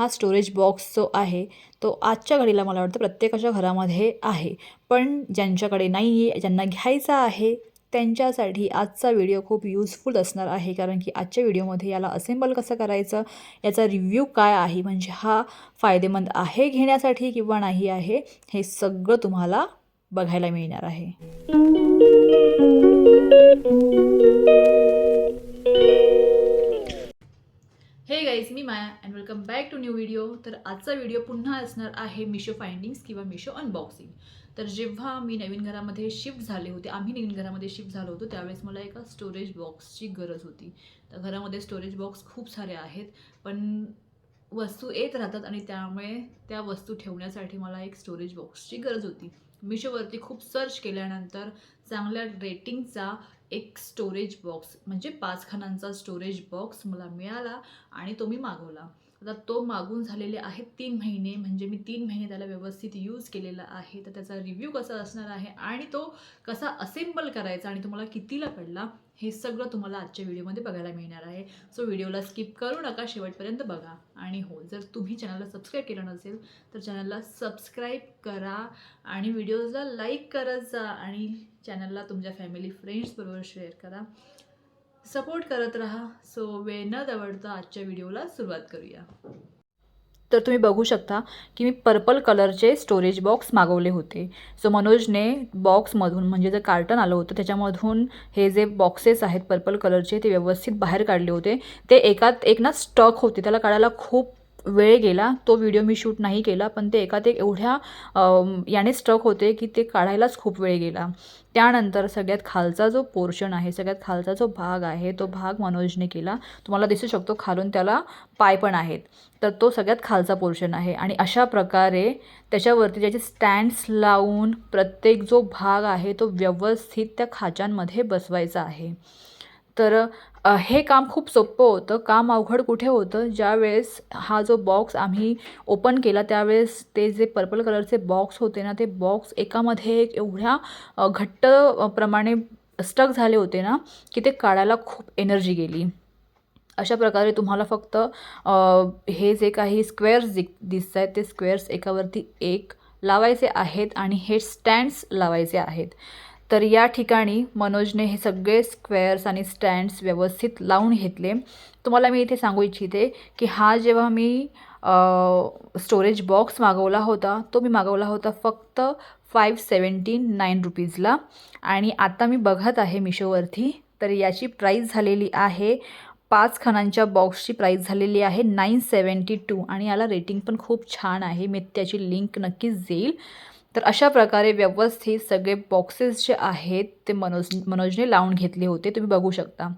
हा storage box जो आहे तो आजच्या घडीला मला वाटतं प्रत्येकाच्या घरामध्ये आहे. पण ज्यांच्याकडे नाही आहे ज्यांना घ्यायचा आहे त्यांच्यासाठी आजचा व्हिडिओ खूप यूजफुल असणार आहे. कारण की आजच्या व्हिडिओमध्ये याला असेंबल कसं करायचं याचा रिव्ह्यू काय आहे म्हणजे हा फायदेमंद आहे घेण्यासाठी किंवा नाही आहे हे सगळं तुम्हाला बघायला मिळणार आहे. Guys me Maya and welcome back to new video तर आजचा व्हिडिओ पुन्हा असणार आहे मिशो फाइंडिंग्स किंवा मिशो अनबॉक्सिंग तर जेव्हा मी नवीन घरामध्ये शिफ्ट झाले होते आम्ही नवीन घरामध्ये शिफ्ट झालो होतो त्यावेळेस मला एका स्टोरेज बॉक्सची गरज होती. तर घरामध्ये स्टोरेज बॉक्स खूप सारे आहेत पण वस्तू येत राहतात आणि त्यामुळे त्या वस्तू ठेवण्यासाठी मला एक स्टोरेज बॉक्सची गरज होती. मिशोवरती खूप सर्च केल्यानंतर चांगल्या रेटिंगचा एक स्टोरेज बॉक्स म्हणजे पाच खानांचा स्टोरेज बॉक्स मला मिळाला आणि तो मी मागवला. आता तो मागून झालेले आहेत तीन महिने म्हणजे मी तीन महिने त्याला व्यवस्थित यूज केलेला आहे. तर त्याचा रिव्ह्यू कसा असणार आहे आणि तो कसा असेंबल करायचा आणि तुम्हाला कितीला पडला हे सगळं तुम्हाला आजच्या व्हिडिओमध्ये बघायला मिळणार आहे. सो व्हिडिओला स्किप करू नका शेवटपर्यंत बघा. आणि हो जर तुम्ही चॅनलला सबस्क्राईब केलं नसेल तर चॅनलला सबस्क्राईब करा आणि व्हिडिओजला लाईक करत जा आणि चॅनलला तुमच्या फॅमिली फ्रेंड्सबरोबर शेअर करा. सपोर्ट करत राहा. सो वेळ न दवडता आजच्या व्हिडिओला सुरुवात करूया. तर तुम्ही बघू शकता की मी पर्पल कलरचे स्टोरेज बॉक्स मागवले होते. सो मनोजने बॉक्समधून म्हणजे जे कार्टन आलं होतं त्याच्यामधून हे जे बॉक्सेस आहेत पर्पल कलरचे ते व्यवस्थित बाहेर काढले होते. ते एकात एक ना स्टॉक होते. त्याला काढायला खूप वेळ गेला तो व्हिडिओ मी शूट नाही केला पण ते एका ते एवढ्या याने स्ट्रक होते की ते काढायलाच खूप वेळ गेला. त्यानंतर सगळ्यात खालचा जो पोर्शन आहे सगळ्यात खालचा जो भाग आहे तो भाग मनोजने केला. तुम्हाला दिसू शकतो खालून त्याला पाय पण आहेत. तर तो सगळ्यात खालचा पोर्शन आहे आणि अशा प्रकारे त्याच्यावरती ज्याचे स्टँड्स लावून प्रत्येक जो भाग आहे तो व्यवस्थित त्या खाचांमध्ये बसवायचा आहे. तर हे काम खूप सोपं होतं. काम अवघड कुठे होतं? ज्यावेळेस हा जो बॉक्स आम्ही ओपन केला त्यावेळेस ते जे पर्पल कलरचे बॉक्स होते ना ते बॉक्स एकामध्ये एक एवढ्या घट्ट प्रमाणे स्टक झाले होते ना की ते काढायला खूप एनर्जी गेली. अशा प्रकारे तुम्हाला फक्त हे जे काही स्क्वेअर्स दि दिसत आहेत ते स्क्वेअर्स एकावरती एक लावायचे आहेत आणि हे स्टँड्स लावायचे आहेत. तर या ठिकाणी मनोजने हे सगळे स्क्वेअर्स आणि स्टँड्स व्यवस्थित लावून घेतले. तुम्हाला मी इथे सांगू इच्छिते की हा जेव्हा मी स्टोरेज बॉक्स मागवला होता तो मी मागवला होता फक्त फाईव्ह सेवन्टी नाईन रुपीजला आणि आता मी बघत आहे मिशोवरती तर याची प्राईस झालेली आहे पाच खणांच्या बॉक्सची प्राईस झालेली आहे नाईन सेवन्टी टू आणि याला रेटिंग पण खूप छान आहे. मी त्याची लिंक नक्कीच देईल. तर अशा प्रकारे व्यवस्थित सगळे बॉक्सेस जे आहेत ते मनोज मनोजने लावून घेतले होते. तुम्ही बघू शकता.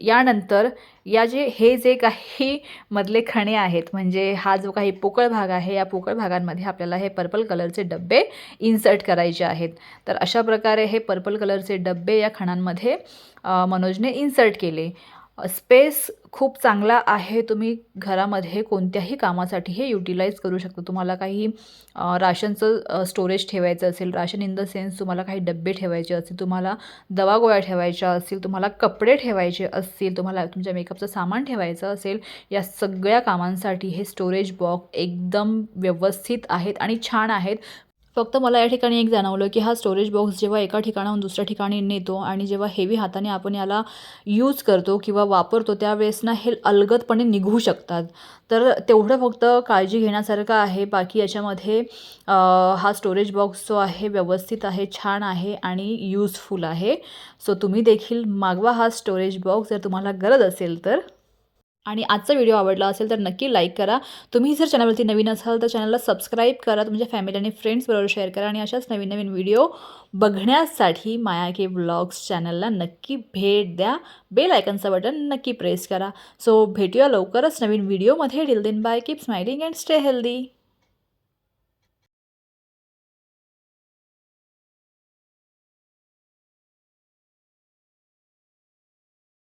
यानंतर या जे हे जे काही मधले खणे आहेत म्हणजे हा जो काही पोकळ भाग आहे या पोकळ भागांमध्ये आपल्याला हे पर्पल कलरचे डब्बे इन्सर्ट करायचे आहेत. तर अशा प्रकारे हे पर्पल कलरचे डब्बे या खणांमध्ये मनोजने इन्सर्ट केले. स्पेस खूप चांगला आहे. तुम्ही घरामध्ये कोणत्याही कामासाठी हे युटिलाइज करू शकता. तुम्हाला काही राशनचं स्टोरेज ठेवायचं असेल राशन इन द सेन्स तुम्हाला काही डब्बे ठेवायचे असतील तुम्हाला दवा गोळ्या ठेवायच्या असतील तुम्हाला कपडे ठेवायचे असतील तुम्हाला तुमच्या मेकअपचं सामान ठेवायचं असेल या सगळ्या कामांसाठी हे स्टोरेज बॉक्स एकदम व्यवस्थित आहेत आणि छान आहेत. फक्त मला या ठिकाणी एक जाणवलं की हा स्टोरेज बॉक्स जेव्हा एका ठिकाणाहून दुसऱ्या ठिकाणी नेतो आणि जेव्हा हेवी हाताने आपण याला यूज करतो किंवा वापरतो त्यावेळेस ना हे अलगदपणे निघू शकतात. तर तेवढं फक्त काळजी घेण्यासारखं आहे. बाकी याच्यामध्ये हा स्टोरेज बॉक्स जो आहे व्यवस्थित आहे छान आहे आणि यूजफुल आहे. सो तुम्ही देखील मागवा हा स्टोरेज बॉक्स जर तुम्हाला गरज असेल तर. आणि आजचा व्हिडिओ आवडला असेल तर नक्की लाईक करा. तुम्ही जर चॅनलवरती नवीन असाल तर चॅनलला सबस्क्राईब करा. तुमच्या फॅमिली आणि फ्रेंड्सबरोबर शेअर करा आणि अशाच नवीन नवीन व्हिडिओ बघण्यासाठी माया के ब्लॉग्स चॅनलला नक्की भेट द्या. बेल आयकनचं बटन नक्की प्रेस करा. सो भेटूया लवकरच नवीन व्हिडिओमध्ये till then bye keep smiling and stay healthy